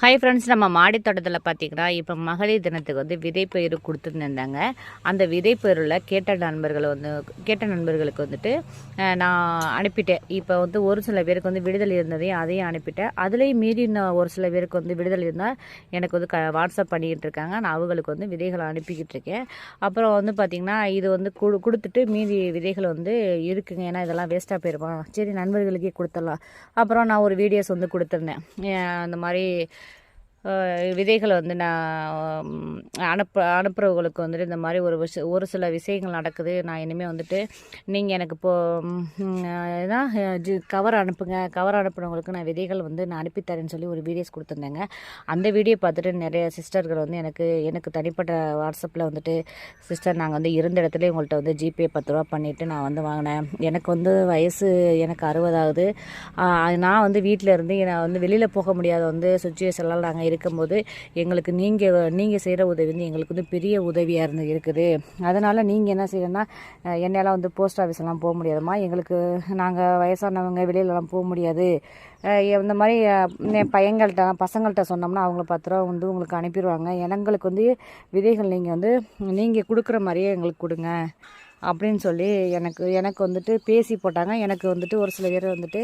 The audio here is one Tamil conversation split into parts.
ஹாய் ஃப்ரெண்ட்ஸ் நம்ம மாடி தோட்டத்தில் பார்த்தீங்கன்னா இப்போ மகளிர் தினத்துக்கு வந்து விதைப்பயிறு கொடுத்துருந்தாங்க அந்த விதைப்பயிரில் கேட்ட நண்பர்கள் வந்து கேட்ட நண்பர்களுக்கு வந்துட்டு நான் அனுப்பிட்டேன். இப்போ வந்து ஒரு சில பேருக்கு வந்து விடுதலை இருந்ததையும் அதையும் அனுப்பிட்டேன். அதுலேயும் மீறி இன்னும் ஒரு சில பேருக்கு வந்து விடுதலை இருந்தால் எனக்கு வந்து க வாட்ஸ்அப் பண்ணிக்கிட்டு இருக்காங்க. நான் அவங்களுக்கு வந்து விதைகளை அனுப்பிக்கிட்டு இருக்கேன். அப்புறம் வந்து பார்த்திங்கன்னா இது வந்து கொடு கொடுத்துட்டு மீதி விதைகள் வந்து இருக்குங்க. ஏன்னா இதெல்லாம் வேஸ்ட்டாக போயிருமா சரி நண்பர்களுக்கே கொடுத்துடலாம். அப்புறம் நான் ஒரு வீடியோஸ் வந்து கொடுத்துருந்தேன். அந்த மாதிரி விதைகளை வந்து நான் அனுப்ப அனுப்புகிறவங்களுக்கு வந்துட்டு இந்த மாதிரி ஒரு விஷ ஒரு சில விஷயங்கள் நடக்குது. நான் இனிமேல் வந்துட்டு நீங்கள் எனக்கு இப்போ ஜி கவர் அனுப்புங்க. கவர் அனுப்புனவங்களுக்கு நான் விதைகள் வந்து நான் அனுப்பித்தரேன்னு சொல்லி ஒரு வீடியோஸ் கொடுத்துருந்தேங்க. அந்த வீடியோ பார்த்துட்டு நிறைய சிஸ்டர்கள் வந்து எனக்கு எனக்கு தனிப்பட்ட வாட்ஸ்அப்பில் வந்துட்டு சிஸ்டர் நாங்கள் வந்து இருந்த இடத்துல உங்கள்கிட்ட வந்து ஜிபே பத்து ரூபா பண்ணிவிட்டு நான் வந்து வாங்கினேன். எனக்கு வந்து வயசு எனக்கு அறுபதாகுது நான் வந்து வீட்டில் இருந்து நான் வந்து வெளியில் போக முடியாத வந்து சுச்சுவேஷன்லாம் நாங்கள் இருக்கும்போது எங்களுக்கு நீங்கள் நீங்கள் செய்கிற உதவி வந்து எங்களுக்கு வந்து பெரிய உதவியாக இருந்து இருக்குது. அதனால் நீங்கள் என்ன செய்யணும்னா அஹ் வந்து போஸ்ட் ஆஃபீஸ்லாம் போக முடியாதும்மா. எங்களுக்கு நாங்கள் வயசானவங்க வெளியிலலாம் போக முடியாது. இந்த மாதிரி பையங்கள்கிட்ட என் பசங்கள்கிட்ட சொன்னோம்னா அவங்கள பத்து ரூபா வந்து உங்களுக்கு அனுப்பிடுவாங்க. எங்களுக்கு வந்து விதைகள் நீங்கள் வந்து நீங்கள் கொடுக்குற மாதிரியே எங்களுக்கு கொடுங்க. அப்படின்னு சொல்லி எனக்கு எனக்கு வந்துட்டு பேசி போட்டாங்க. எனக்கு வந்துட்டு ஒரு சில பேர் வந்துட்டு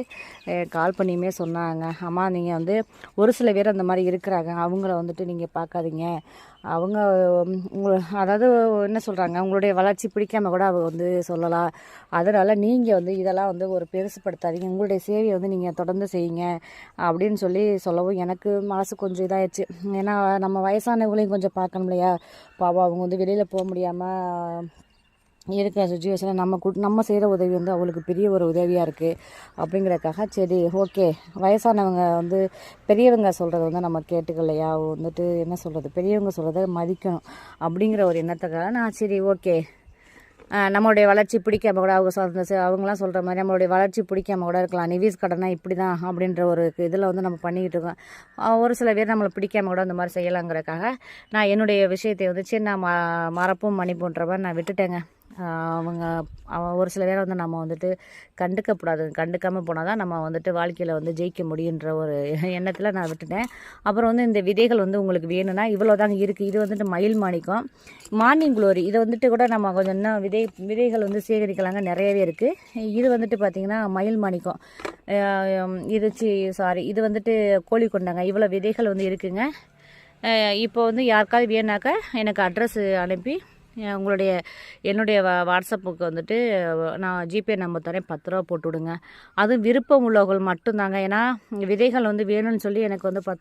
கால் பண்ணியுமே சொன்னாங்க. அம்மா நீங்கள் வந்து ஒரு சில பேர் அந்த மாதிரி இருக்கிறாங்க. அவங்கள வந்துட்டு நீங்கள் பார்க்காதீங்க. அவங்க உங்களை அதாவது என்ன சொல்கிறாங்க உங்களுடைய வளர்ச்சி பிடிக்காம கூட அவங்க வந்து சொல்லலாம் அதனால் நீங்கள் வந்து இதெல்லாம் வந்து ஒரு பெருசுப்படுத்தாதீங்க. உங்களுடைய சேவையை வந்து நீங்கள் தொடர்ந்து செய்யுங்க அப்படின்னு சொல்லி சொல்லவும் எனக்கு மனசு கொஞ்சம் இதாகிடுச்சு ஏன்னா நம்ம வயசானவங்களையும் கொஞ்சம் பார்க்கணும் இல்லையா? பாவம் அவங்க வந்து வெளியில் போக முடியாமல் இருக்கிற சுச்சுவேஷனில் நம்ம கு நம்ம செய்கிற உதவி வந்து அவளுக்கு பெரிய ஒரு உதவியாக இருக்குது அப்படிங்கிறதுக்காக சரி ஓகே வயசானவங்க வந்து பெரியவங்க சொல்கிறது வந்து நம்ம கேட்டுக்கலையா? வந்துட்டு என்ன சொல்கிறது பெரியவங்க சொல்கிறத மதிக்கணும் அப்படிங்கிற ஒரு எண்ணத்துக்காக நான் சரி ஓகே நம்மளுடைய வளர்ச்சி பிடிக்காம கூட அவங்க சொல்ற அவங்களாம் சொல்கிற மாதிரி நம்மளுடைய வளர்ச்சி பிடிக்காம கூட இருக்கலாம். நிவீஸ் கடனா இப்படி தான் அப்படின்ற ஒரு இதில் வந்து நம்ம பண்ணிக்கிட்டு இருக்கோம். ஒரு சில பேர் நம்மளை பிடிக்காம கூட அந்த மாதிரி செய்யலாங்கிறதுக்காக நான் என்னுடைய விஷயத்தை வந்து சரி நான் மறப்பும் மன்னிப்புன்ற மாதிரி நான் விட்டுட்டேங்க. அவங்க ஒரு சில பேரை வந்து நம்ம வந்துட்டு கண்டுக்கப்படாது கண்டுக்காமல் போனால் தான் நம்ம வந்துட்டு வாழ்க்கையில் வந்து ஜெயிக்க முடியுன்ற ஒரு எண்ணத்தில் நான் விட்டுட்டேன். அப்புறம் வந்து இந்த விதைகள் வந்து உங்களுக்கு வேணும்னா இவ்வளோ தாங்க இருக்குது இது வந்துட்டு மயில் மாணிக்கம் மார்னிங் குளோரி. இதை வந்துட்டு கூட நம்ம கொஞ்சம் இன்னும் விதை விதைகள் வந்து சேகரிக்கலாங்க. நிறையவே இருக்குது இது வந்துட்டு பார்த்திங்கன்னா மயில் மாணிக்கம். இது சி சாரி இது வந்துட்டு கோழி கொண்டாங்க. இவ்வளோ விதைகள் வந்து இருக்குங்க. இப்போ வந்து யாருக்காவது வேணாக்கா எனக்கு அட்ரஸ் அனுப்பி உங்களுடைய என்னுடைய வா வாட்ஸ்அப்புக்கு வந்துட்டு நான் ஜிபே நம்பர் தரேன் பத்து ரூபா போட்டு விடுங்க அதுவும் விருப்பம் உள்ளவர்கள் மட்டும்தாங்க. ஏன்னா விதைகள் வந்து வேணும்னு சொல்லி எனக்கு வந்து பத்து